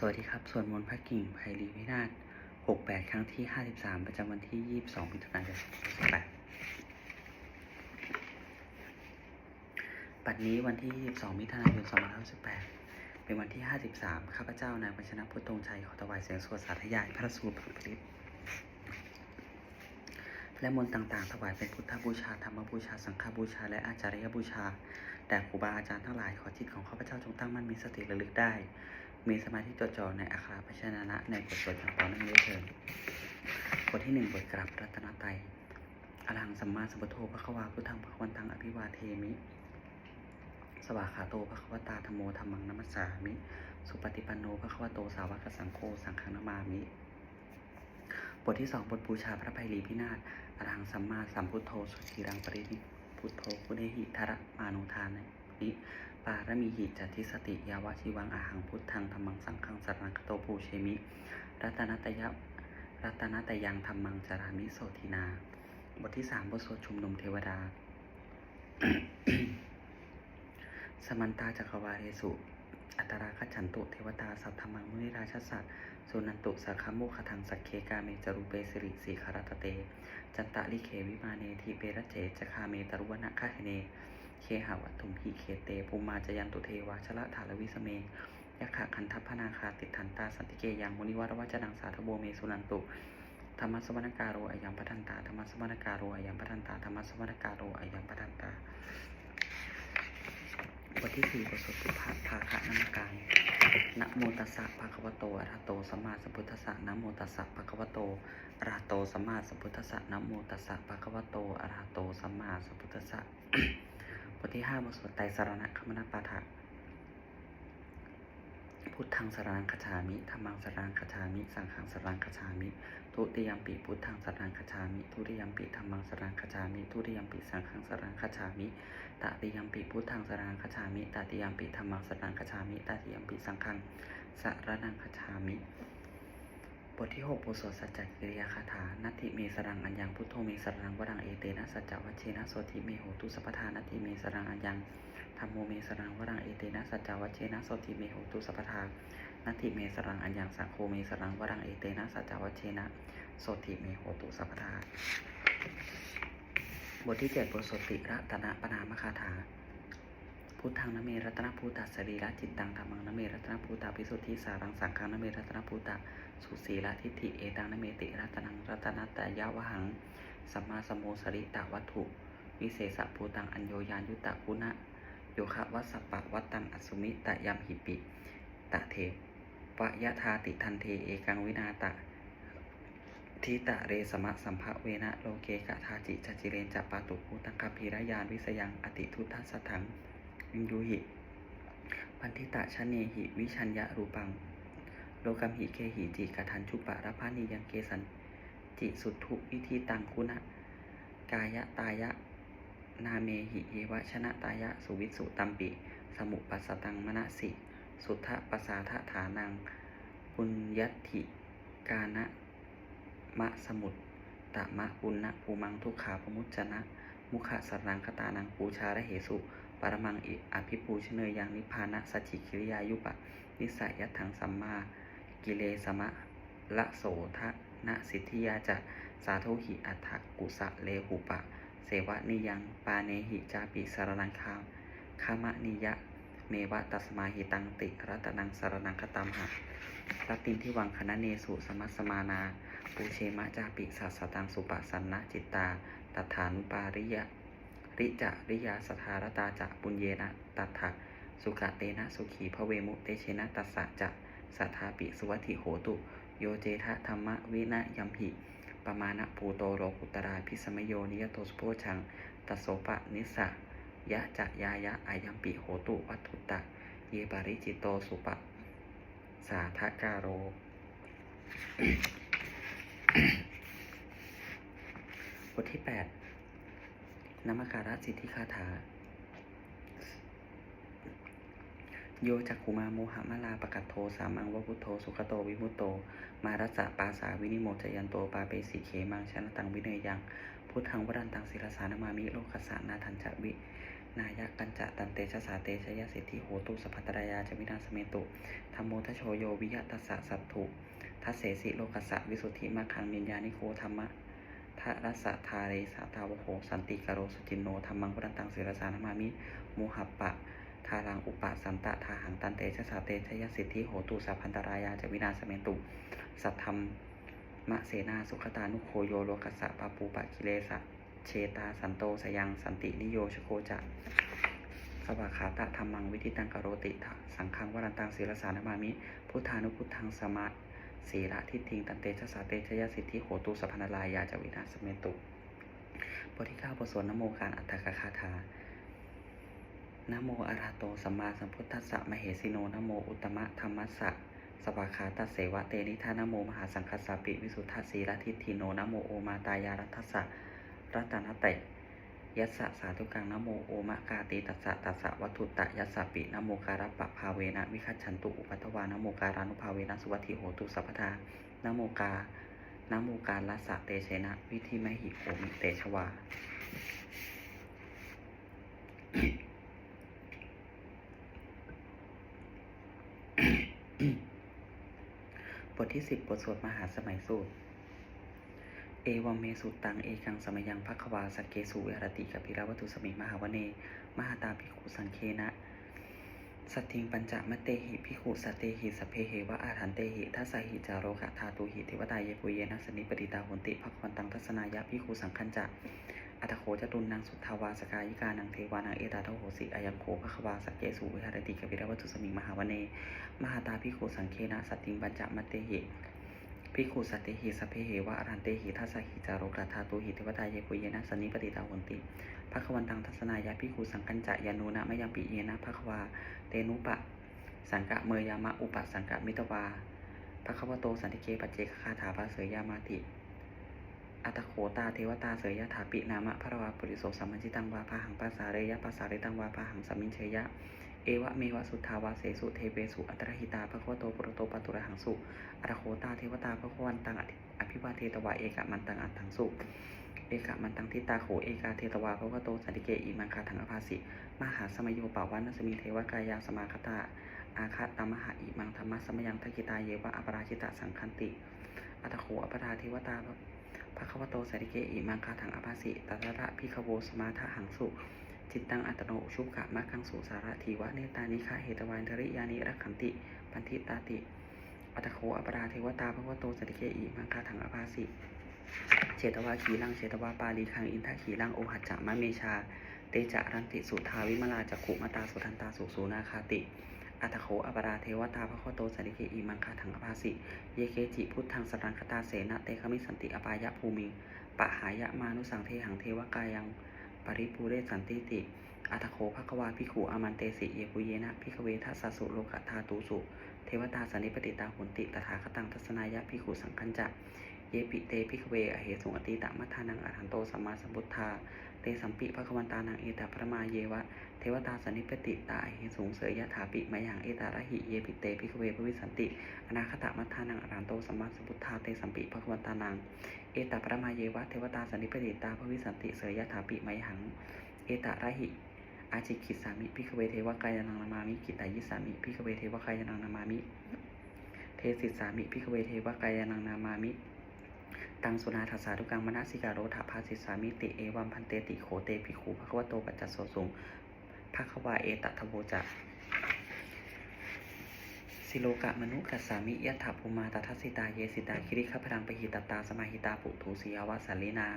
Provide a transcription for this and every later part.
สวัสดีครับ ส่วนมนพระกิ่งไพรีวินาศ68 ครั้งที่ 53 ประจำวันที่ 22มิถุนายน2018ปัดนี้วันที่ 22มิถุนายน2518เป็นวันที่ 53 ข้าพเจ้านายวัชนะพุทธงชัย ขอถวายเสียงสวดสาธยาย พระสูตรพระปริและมนต์ต่างๆ ถวายเป็นพุทธบูชา ธรรมบูชา สังฆบูชา และอาจารยบูชาแด่ครูบาอาจารย์ทั้งหลาย ขอจิตของข้าพเจ้าจงตั้งมั่นมีสติระลึกได้ มีสมาธิจดจ่อในอัคราพัชนะในบทสวดอย่างต่อเนื่องด้วยเถิดบทที่หนึ่งบทกราบรัตนตรัยอรหังสัมมาสัมพุทโธพระควาพุทธังพระวันตังอภิวาเทมิ สวากขาโตพระควตาธรมโมธรรมังนัมสสามิ สุปฏิปันโนพระควโตสาวกสังโฆสังฆนามามิ บทที่สองบทบูชาพระไพรีพินาศอรหังสัมมาสัมพุทโธสุขีรังปรินิพุทโธพุเนหิทระมานุทานนิ ปารมีหิจัติสติยาวชิวังอาหังพุทธังธรรมังสังฆังสรังคโตภูเชมิ รัตนตยะรัตนตยังธรรมังจารามิโสทินา บทที่สามบทสวดชุมนุมเทวดา สมันตาจักรวาเรสุ อัตราคฉันตุเทวตาสัทธมังมุนิราชสัตว์สุนันตุสักขโมคทังสักเคกาเมจรูเปสิริสีคารตเต จันตะลิเควิมาเนทีเปรเจจคาเมตรุวนะคาเน เคหาวัตถุมหิเคเตภูมาจยันตุเทวาชละธาลวิสเมยะขะคันทัพพนาคาติทันตาสันติเกยังมุนิวรวัจนังสาธโบเมสุนันตุธรรมสวรรการโรอายัมปทันตาธรรมสวรรการโรอายัมปทันตาธรรมสวรรการโรอายัมปทันตาบทที่สี่บทสวดสุภาภาคะนามการนะโมตัสสะภะคะวะโตอะระโตสัมมาสัมพุทธัสสะนะโมตัสสะภะคะวะโตอะระโตสัมมาสัมพุทธัสสะนะโมตัสสะภะคะวะโตอะระหะโตสัมมาสัมพุทธัสสะ บทที่ห้าบทสวดไตรสรณคมนปาฐะพุทธังสรนังคาชามิธรรมังสรนังคาชามิ สังฆังสรนังคาชามิ ทุติยมปิพุทธังสรนังคาชามิ ทุติยมปิธรรมังสรนังคาชามิ ทุติยมปิสังฆังสรนังคาชามิตติยมปิพุทธังสรนังคาชามิตติยมปิธรรมังสรนังคาชามิตติยมปิสังฆังสรนังคาชามิ บทที่หกบทสวดสัจจกิริยาคาถา นัตถิเมสรังอัญญังพุทโธเมสรังวรังเอเตนะสัจจวัชเชนะโสธิเมโหตุสัพพทานัตถิเมสรังอัญญังธรรมโมเมสรังวรังเอเตนะสัจจวัชเชนะโสธิเมโหตุสัพพทานัตถิเมสรังอัญญังสังโฆเมสรังวรังเอเตนะสัจจวัชเชนะโสธิเมโหตุสัพพทาบทที่เจ็ดบทสติระตนะปนามคาถา พุทธังนเมรัตนภูตัสสรีระจิตตังธรรมังนเมรัตนภูตาปิสุทธิสารังสังฆังนเมรัตนภูตสุสีละทิฏฐิเอตังนเมติรัตนังรัตนัตยาวหังสัมมาสมโมสริตวัตถุ วิเศษภูตังอัญโยยานยุตตะพุนะโยคะวัสสปะวัตตังอสุมิตะยัมหิปิตะเทปยะธาติทันเทเอกังวินาตะทิตะเรสมะสัมภะเวนะโลเกกะทาจิจจิเรนจัปปาตุภูตังคพีรยานวิสยังอติทุตทัสสถัง วินยูหิ พันธิตะชะเนหิ วิชัญญะรูปัง โลกัมหิเคหิจิกะทันชุปะระพานิยังเกสันจิสุทุวิธีตังคุณะกายะตายะ นาเมหิเยวะชนะตายะ สุวิสุตัมปิ สมุปัสตังมณสิ สุทธปสาทฐานังปุญญัตถิกานะมะสมุตตะมะปุณณภูมังทุกขาปมุจจนะ มุขะสรังคตานังปูชาระเหสุ ปรมังอิอภิปูชเนยยังนิพานะสัจจิกิริยายุปะ นิสัยยัตถังสัมมากิเลสมะละโสทะนะสิทธิยาจะสาโทหิอัฏฐกุสะเลหุปะ เสวะนิยังปาเนหิจาปิสารนังคามคามะนิยะ เมวะตัสมาหิตังติรัตนังสารนังคตัมหะรัตตินที่วังคณะเนสุสมัสสมานา ปูเชมะจาปิสัสตังสุปสันนะจิตตาตัฐานุปาริยะ ริจาริยาสทารตาจะปุญเยนะตัทธะสุกะเตนะสุขีพระเวมุเตเชนะตัสสะจะสัทธาปิสุวัติโหตุ โยเจทะธรรมะวินะยัมหิปมาณภูโตโรกุตราพิสมโยนิยโตสโพชังตโสปะนิสะยะจะยายะอายัมปิโหตุวัตถุตะ เยบาริจิโตสุปะสาทกาโร บทที่แปด นามการะสิทธิคาถา โยจักขุมาโมหะมาลาปะกัตโทสามังวะพุทโธสุขโตวิมุตโต มารัสสะปาสาวินิโมจยันโตปาเปสีเขมังชนะตังวิเนยยัง พุทธังวรันตังศิรสานามามิโลกัสสานาทันจะวินายกัญจะตันเตชะสาเตชะยะสิทธิโหตุสัพัตรายาจวินาสเมตุธรรมโมทโชโยวิยะตัสสะสัตถุทัสเสสิโลกัสสะวิสุทธิมาคังนิญญานิโคธรรมะ รัสสะทาเรสาตาวโหสันติกโรสุจินโนธรรมังพุทธันตังศิรสานามามิมูหัปปะทารังอุปสันตะทาหังตันเตชะสาเตชยสิทธิโหตุสัพพันตรายาจวินาสเมตุ สัทธรรมมะเสนาสุขตานุโคโยโลกัสสะปาปูปะกิเลสะเชตาสันโตสยังสันตินิโยชโคจะสวากขาตะธรรมังวิธิตังกโรติสังฆังวรันตังศีลสานามามิ พุทธานุพุทธังสมา ศีระทิฏฐิงตันเตชะสาเตชยสิทธิโหตุสัพพนลายาจวินาสเมตุบทที่เก้าบทสวดนโมการอัตถกคาถานโมอระหะโตสัมมาสัมพุทธัสสะมเหสิโนนโมอุตตมะธรรมัสสะสวากขาตเสวะเตนิธานโมมหาสังคัสสะปิวิสุทธาสีละทิฏฐิโนนโมโอมาตายารัตสะรัตนเต ยัสสะสาธุกังนโมโอมะกาติตัสสะตัสสะวัตถุตะยัสสะปินโมการัปปะภาเวนะวิคัจฉันตุอุปัตวานโมการานุภาเวนะสุวัติโหตุสัพพทานโมกานโมการละสะเตเชนะวิธิมหิโหมิเตชวาบทที่สิบบทสวดมหาสมัยสูตร เอวัมเมสุตัง เอกังสมยังภควาสกเกสุวิหรติกับพิรวัตุสมิมหาวเน มหาตาภิกขุสังเคนะสัตทิงปัญจมะเตหิภิกขุสัตเตหิสเพเหวะอาหันเตหิทัสหิจาโรกะธาตุหิเทวตายเยปุเยนะสนิปติตาหุนติภควันตังทัศนายะภิกขุสังคัญจะอัตโขจตุนนางสุทธาวาสกายิกานังเทวานังเอตาทโหสิอายังโขภควาสกเกสุวิหารติกับพิรวัตุสมิงมหาวเน มหาตาภิกขุสังเคนะสัตติงปัญจมะเตหิ ภิกขุสัตติหิสัพเพเหวะอรันเตหิทัสสะหิจาโรกาธาตุหิเทวตายเยปุเยนะสนนิปติตาหุนติภควันตังทัศนายะภิกขุสังกัญจะยานุนะมยังปิเยนะภควาเตนุปะ สังกะเมยามะอุปสังกะมิตวาภควโตสันติเกปัจเจกคาถาภาเสยยามาติอัตโขตาเทวตาเสยยะถาปินามะพระวาปุริโสสัมมัญจิตังวาพาหังปาสาเรยะปาสาเรตังวาพาหังสัมมินเชยะ เอวะเมวะสุทธาวาเสสุเทเวสุอัตรหิตาภควโตปุรโตปตุระหังสุอรโคตาเทวตาภควันตังอภิวาเทตวาเอกะมันตังอัตถังสุเอกะมันตังทิตาโขเอกาเทตวาภควโตสันติเกอิมังคาถังอภาสิมหาสมโยปาวันนสมิเทวกายาสมาคตาอาคาตามหาอิมังธรรมะสมยังทกิตาเยวะอปราชิตะสังคันติอัตโขอปราเทวตาภควโตสันติเกอิมังคาถังอภาสิตตระพิขโวสมาทหังสุ จิตตังอัตโนชุบกะมะกังสุสาระทีวะเนตานิคาเหตวานทริยานิรักขันติปันทิตาติอัตโขอปราเทวตาภควโตสันติเกอิมังคาถังอภาสิเชตวาขีลังเชตวาปาลีคังอินทขีลังโอหัจจะมะเมชา เตจะรันติสุทาวิมลาจักขุมาตาสุทันตาสุสูนาคาติอัตโขอปราเทวตาภควโตสันติเกอิมังคาถังอภาสิ เยเคจิพุทธังสรังคตาเสนะเตคมิสันติอปายะภูมิปะหายะมานุสังเทหังเทวกายัง ริภูเรสันติติอัตโคภควาพิขูอามันเตสิเยปุเยนะพิกขเวทัสสุโลกธาตูสุ เทวตาสันนิปติตาหุนติตถาคตังทัศนายะพิขูสังคัญจะ เยปิเตพิกขเวอเหสุงอติตะมัทธานังอรหันโตสัมมาสัมพุทธา สัมปิภควันตานังเอตพระมาเยวะ เทวตาสันนิปติตาเหสุงเสยยะถาปิมายังเอตาระหิเยปิเตภิกเวภวิสันติ อนาคตมัทานังอรันโตสัมมาสัมพุทธาเตสัมปิภควันตานัง เอตพระมาเยวะ เทวตาสันนิปติตาภวิสันติเสยยะถาปิมายังเอตาระหิอาจิกิสามิพิกเวเทวกายนังนามามิกิตายิสามิพิกเวเทวกายนังนามามิ เทสิสามิพิกเวเทวกายนังนามามิ ตังสุนาทัสสาทุกังมนาสิกาโรธาภาสิสามิติเอวัมพันเตติโขเตภิกขุภควโตปัจจโสสุงภควาเอตทโวจะสิโลกะมนุกัสสามิยะถาภูมาตทัสสิตาเยสิตาคิริขพรังปหิตตาสมาหิตาปุถุสียาวสัลลินา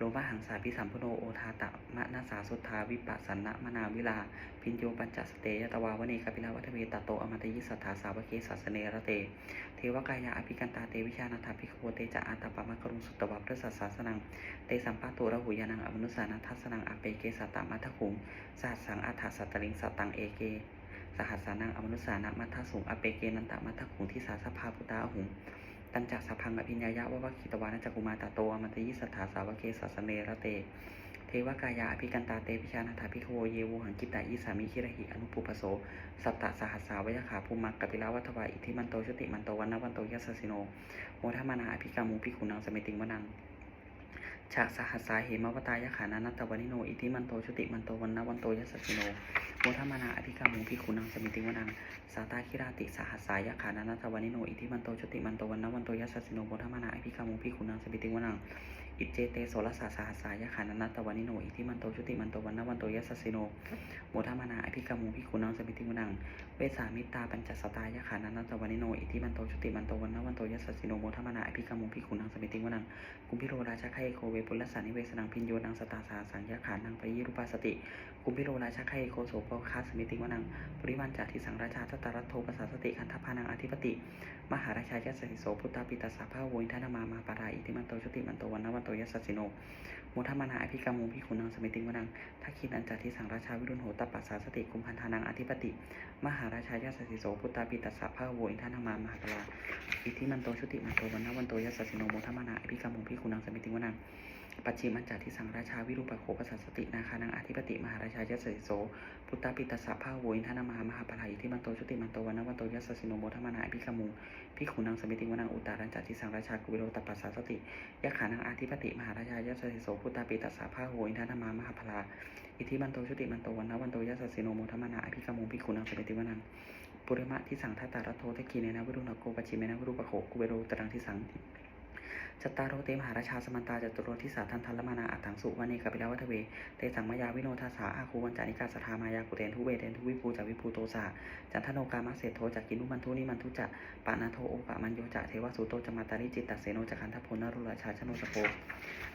โลมหังสาพิสัมพุโนโอทาตะมะนาสาสุทธาวิปัสสนะมนาวิลา พินโยปัญจสเตยตวาวเนกปิลาวัฏเวตโตอมตยิสัทธาสาวเกสัสเนระเต เทวกายาอภิกันตาเตวิชานาถาภิกขโวเตจะอาตาปามะกรุงสุตตวัพระสัสสาสนัง เตสัมปะโตระหุยานังอมนุสานัทัสนังอเปเกสัตตมัทคุงสัสสังอัฏฐสัตตลิงสัตตังเอเกสหัสสานังอมนุสานะมัทสุงอเปเกนันตมัทคุงทิสาสภาพุตาหุง ตัญจักสพังอภิญญายะวะวะขิตวานะจักกุมาตาโตอมันตยิสัทธาสาวเกสัสเนระเต เทวกายาอภิกันตาเตพิชานาถาพิโคเยวูหังกิตายิสามิคิระหิอนุปุปโส สัตตะสหัสสาวยขาภูมักกติลาวัฏวาอิทิมันโตชุติมันโตวันนวันโตยัสสิโน โมทมานาอภิกามูพิขุนังสเมติงวนัง ฉะสหัสสาเหมวตายขานานัตตวนิโน อิทิมันโตชุติมันโตวันนวันโตยัสสิโนโมทมานาอภิกามุพิคุนังสมิติวนังสาตาคิราติสหัสสายขานานัตตวนิโน อิทิมันโตชุติมันโตวันนวันโตยัสสิโนโมทมานาอภิกามุพิคุนังสมิติวนัง อิเจเตโสรสาสาสายขานันตตวนิโน อิทิมันโตชุติมันโตวันนวันโตยัสสสิโนโมทัมานาอภิกามุงพิคุนังสมิติมุนัง เวสามิตาปัญจสตายขานันตตวนิโน อิทิมันโตชุติมันโตวันนวันโตยัสสสิโนโมทัมานาอภิกามุงพิคุนังสมิติมุนัง กุมพิโรราชาไคโคเวปุลสานิเวสนังพินโยนังสตาสาสังยะขานังปยิรุปาสติ กุมพิโรราชาไคโคโสโปคาสมิติวนังปริวันจาทิสังราชาตตารัตโทปสาสติคันทพานังอธิปติ มหาราชายัสสิโสพุตตาปิตาสาภาโวินทนามามาปาราอิติมันโตชุติมันโตวันนวันโตยัสสิโนโมทัมานาอภิกามุงพิคุนังสมิติวนังทักขินันจาทิสังราชาวิรุณโหตปัสสาสติกุมพันธานังอธิปติ มหาราชายัสสิโสพุตตาปิตาสาภาโวินทนามามาปาราอิติมันโตชุติมันโตวันนวันโตยัสสิโนโมทัมานาอภิกามุงพิคุนังสมิติวนัง ปัจฉิมัญจาทิสังราชาวิรูปโขปัสสตินาคานังอธิปติมหาราชายัสสิโสพุตตาปิตสสะภาโวินทนามามหาปลายที่มันโตชุติมันโตวันนวันโตยัสสิโนโมทัมมนาอภิกมุงพิขุนังสมิติวนังอุตารัญจติสังราชากุวิโรตปัสสสติยะขานังอาธิปติมหาราชายัสสิโสพุตตาปิตสสะภาโวินทนามามหาปลาอิทิมันโตชุติมันโตวันนวันโตยัสสิโนโมทัมมนาอภิกมุงพิขุนังสมิติวนังปุริมะที่สังทัตตารัตโทตะกีเนนะวิรุณโกปจิเมนะวิรูปโขกุเวโรตรังที่สัง จตตารโรเตมหาราชาสมันตาจตุโรทิสาทันทัลมานาอัตถังสุวานีกัปิลวัฒเว เตสังมายาวิโนทาสาอาคูวันจานิกาสทามายากุเตนทุเวเตนทุวิภูจากวิภูโตสาจันทโนกามะเศโทจากกินุมันทุนิมันทุจะปานาโทโอปะมันโยจะเทวสุโตจมาตาริจิตตเสโนจักขันทพลนรุราชาชโนสโพ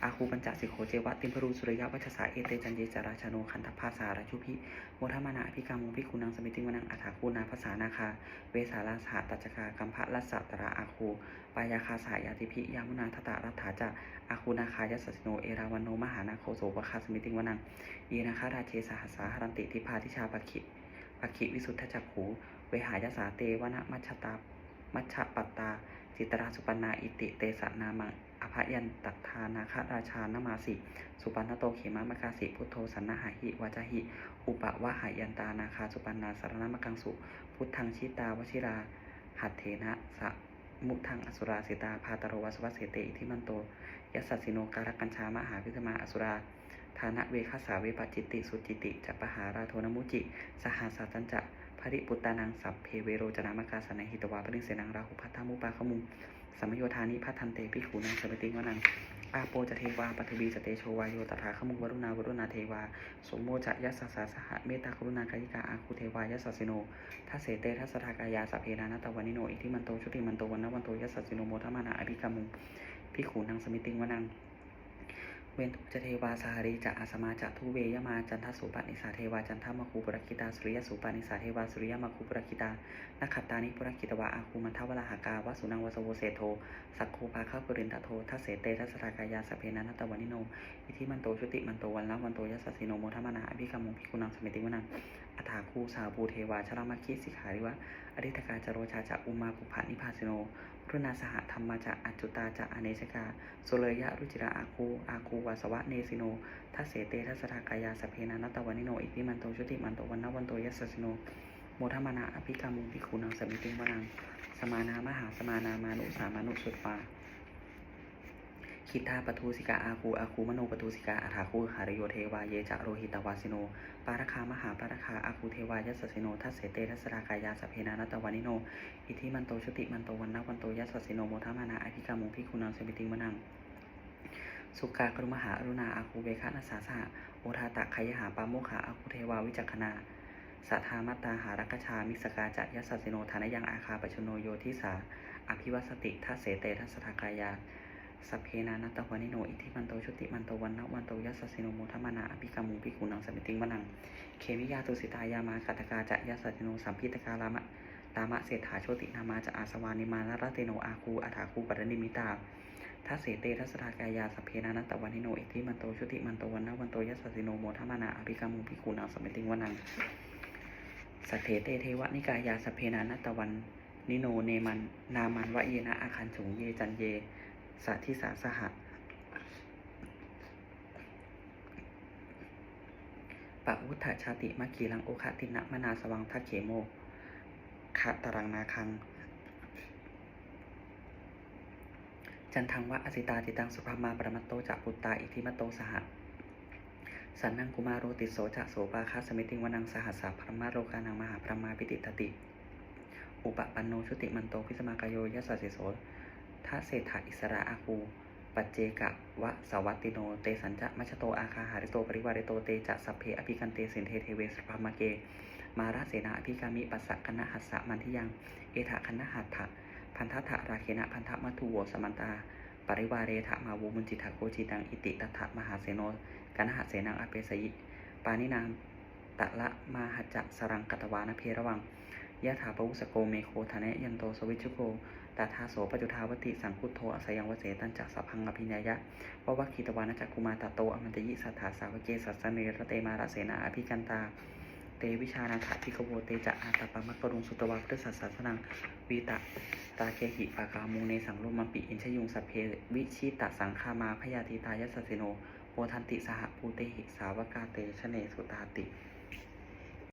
อาคูปัญจสิโขเจวะติมพรูสุริยะวัชสาเอเตจันเยจาราชโนขันทภาสาราชุพิโมทมานาอภิกามุงพิคุนังสมิติวนังอัฐาคูนาภาษานาคา เวสาลาสหตัจกากัมภะลัสสตระอาคู ปายาคาสายาติพิยามุนาทตารัฐาจะอาคูนาคายสสสิโน เอราวันโน มหานาโคโสวคาสมิติงวนังยีนาคาราเชสหัสสาหรันติทิพาทิชาปคิปคิวิสุทธจักขูเวหายาสาเตวนะมัชตา มัชปัตตา จิตราสุปนาอิติเตสนามังอภยันตัทานาคราชานมาสิ สุปันโตเขมามกาสิ พุทโธสันนาหาหิวาจหิ อุปวะหายันตานาคาสุปันนาสารนมกังสุ พุทธังชิตาวชิรา หัตเถนะสะ มุทังอสุราสิตาพาตโรวัสวัสเสเตอิทิมันโตยัสสสิโนการกัญชามหาพิสมาอสุราธานะเวคัสาเวปจิตติ สุจิติจะปหาราโทนมุจิ สหาสาตัญจะภริปุตตานังสัพเพเวโรจนามกาสนหิตวาปริเสนังราหุพัทธามุปาขมุงสัมโยธานิพัทันเตพิขูนังสมติงวนัง อาโปจะเทวาปัทวีจะเตโชวายโยตถาขมุวรุณาวรุณาเทวา สมโมจะยัสสสาสหะเมตตากรุณากายิกาอาคูเทวายัสสสิโนทัสเสเตทัสทากายาสพเพนานาตวันิโนอิทิมันโตชุติมันโตวันนวันโตยัสสสิโนโมทัมมานาอภิกามุงพิขูนังสมิติงวนัง เวนทุจเทวาสาหรีจะอาสมาจะทุเวยมาจันทสุปนิสาเทวาจันทมคูปุรคิตาสุริยสุปนิสาเทวาสุริยมคูปุรคิตานักขัตตานิปุรคิตวาอาคูมันทวลาหากาวสุนังวสโวเสโทสักโคภาข้าปุรินทโททัสเสเตทัสสทากายาสเพนานาตวันิโนอิทิมันโตชุติมันโตวันละวันโตยัสสิโนโมทมานาอภิกามุงพิกุนังสมิติวนังอัฐาคูสาบูเทวาชรามัคคิสิขาริวะอดิตกาจโรชาจะอุมาปุภานิพาสิโน รุณาสหธรรมาจะอัจจุตาจะอเนชกาโสเลยะรุจิระอาคูอาคูวาสวะเนสิโนทัสเสเตทัสสทากายาสเพนานัตวันิโนอิทิมันโตชุติมันโตวันนวันโตยัสสิโนโมทมานาอภิกามุงพิคูนังสมิติวนังสมานา มหาสมานามานุสามานุสุตปา คิทาปทูสิกาอาคูอาคูมโนปทูสิกาอาถาคูหารโยเทวาเยจะโรหิตวาสิโน ปารคามหาปารคาอาคูเทวายัสสิโนทัสเสเตทัสรากายาสเพนานัตตวานิโน อิทิมันโตชติมันโตวันนวันโตยัสสิโนโมทามานาอภิกามุงพิคุนังเสมิติงมนังสุกากรุมหาอรุณาอาคูเวคะนัสสาสะโอทาตะขยหาปาโมขาอาคูเทวาวิจักขณาสัทธามัตตาหารักชา มิสกาจะยัสสิโนธานยังอาคาปชโนโยทิสาอภิวัสติทัสเสเตทัสสทากายา สัพเพนานัตตวานิโน อิทิมันโตชุติมันโตวันนะวันโตยัสสิโนโมทัมมานาอภิกามุงพิกุนังสมิติงวนัง เคมิยาตุสิตายามากัตกาจะยัสสิโนสัมพิตกาลามะตามะเศรษฐาโชตินามาจะอาสวานิมานรเตโนอาคูอัฐาคูปัตนิมิตาทัสเสเตทัสสทากายาสัพเพนานัตตวานิโนอิทิมันโตชุติมันโตวันนะวันโตยัสสิโนโมทัมมานาอภิกามุงพิกุนังสมิติงวนังสัทเถเตเทวนิกายาสพเพนานัตตวันนิโนเนมันนามันวะเยนะอาคันฉุงเยจันเย สัทธิสาสหะปะวุฒชาติมัคคีลังโอคตินะมนาสวังทัเขโมคะตรังนาคัง จันทังวะอสิตาติตังสุภามาปรมัตโตจะปุตตาอิทิมัตโตสหะสันนังกุมาโรติโสจะโสปาคาสมิติวนังสหัสสะพรมาโลกานังมหาพรมาปิติตติ อุปปันโนชุติมันโตพิสมากโยยัสสสิโส ทะเศรษฐอิสระอาคูปัจเจกะวะสวัตติโน เตสัญจะมัชโตอาคาหาริโตปริวาริโตเตจะสัพเพอภิกันเตสินเทเทเวสภามเก มาราเสนาอภิกามิปัสสะคณะหัสสะมันทิยัง เอถะคณะหัตถะพันธะถะราเคนะพันธะมัทุโวสมันตา ปริวาเรถะมาวูมุนจิตะโกจิตังอิติตัถะมหาเสโนกนหะเสนังอเปสยิปานินามตะละมาหจจะสรังกัตวานเพระวัง ยะถาปวุสโกเมโคทะเนยันโตสวิชุโกตาทาโสปจุทาวติสังคุโทอสยังวเสตันจักสพังอภิญญายะววัคคิตวานะจักกุมาตโตอมันตยิสัทธาสาวเกสัสเนรเตมาระเสนาอภิกันตาเตวิชานาถาทิกโวเตจะอาตปามักรุงสุตวาพฤสัสสสนังวีตะตาเคหิปากามูเนสังลุมัมปิอินชยุงสพเพวิชิตะสังคามาพยาธิตายัสสิโนโมทันติสหภูเตหิสาวกาเตชะเนสุตาติ